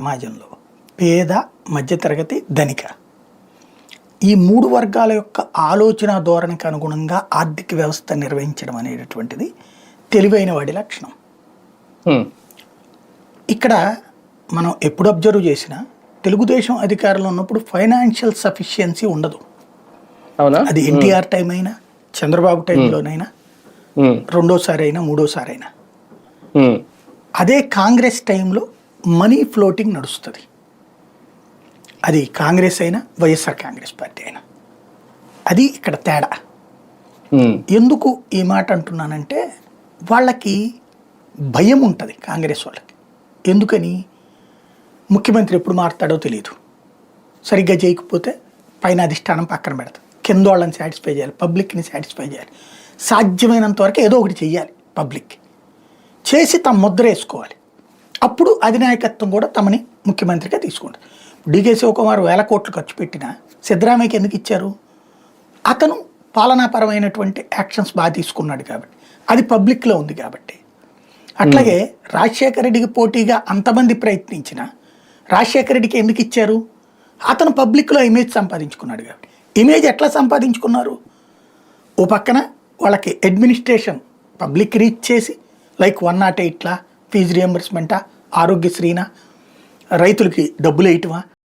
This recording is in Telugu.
సమాజంలో పేద మధ్యతరగతి ధనిక ఈ మూడు వర్గాల యొక్క ఆలోచన ధోరణికి అనుగుణంగా ఆర్థిక వ్యవస్థ నిర్వహించడం అనేటటువంటిది తెలివైన వాడి లక్షణం. ఇక్కడ మనం ఎప్పుడు అబ్జర్వ్ చేసినా తెలుగుదేశం అధికారంలో ఉన్నప్పుడు ఫైనాన్షియల్ సఫిషియన్సీ ఉండదు అది ఎన్టీఆర్ టైం అయినా చంద్రబాబు టైంలోనైనా. రెండోసారి అయినా మూడోసారి అయినా. అదే కాంగ్రెస్ టైంలో మనీ ఫ్లోటింగ్ నడుస్తుంది. అది కాంగ్రెస్ అయినా వైఎస్ఆర్ కాంగ్రెస్ పార్టీ అయినా. అది ఇక్కడ తేడా. ఎందుకు ఈ మాట అంటున్నానంటే వాళ్ళకి భయం ఉంటుంది కాంగ్రెస్ వాళ్ళకి. ఎందుకని? ముఖ్యమంత్రి ఎప్పుడు మారుతాడో తెలియదు సరిగ్గా చేయకపోతే పైన అధిష్టానం పక్కన పెడతాం కింద వాళ్ళని సాటిస్ఫై చేయాలి పబ్లిక్ని సాటిస్ఫై చేయాలి. సాధ్యమైనంత వరకు ఏదో ఒకటి చెయ్యాలి పబ్లిక్కి. చేసి తమ ముద్ర వేసుకోవాలి. అప్పుడు అధినాయకత్వం కూడా తమని ముఖ్యమంత్రిగా తీసుకుంటుంది డీకే శివకుమార్ వేల కోట్లు ఖర్చు పెట్టినా సిద్ధరామయ్యకి ఎందుకు ఇచ్చారు? అతను పాలనాపరమైనటువంటి యాక్షన్స్ బాగా తీసుకున్నాడు కాబట్టి. అది పబ్లిక్లో ఉంది కాబట్టి. అట్లాగే రాజశేఖర రెడ్డికి పోటీగా అంతమంది ప్రయత్నించిన రాజశేఖర రెడ్డికి ఎందుకు ఇచ్చారు? అతను పబ్లిక్లో ఇమేజ్ సంపాదించుకున్నాడు కాబట్టి. ఇమేజ్ ఎట్లా సంపాదించుకున్నారు? ఓ పక్కన వాళ్ళకి అడ్మినిస్ట్రేషన్ పబ్లిక్ రీచ్ చేసి లైక్ వన్ నాట్ ఎయిట్లా ఫీజు రియంబర్స్మెంటా ఆరోగ్యశ్రీనా? రైతులకి డబ్బులు వేయటమా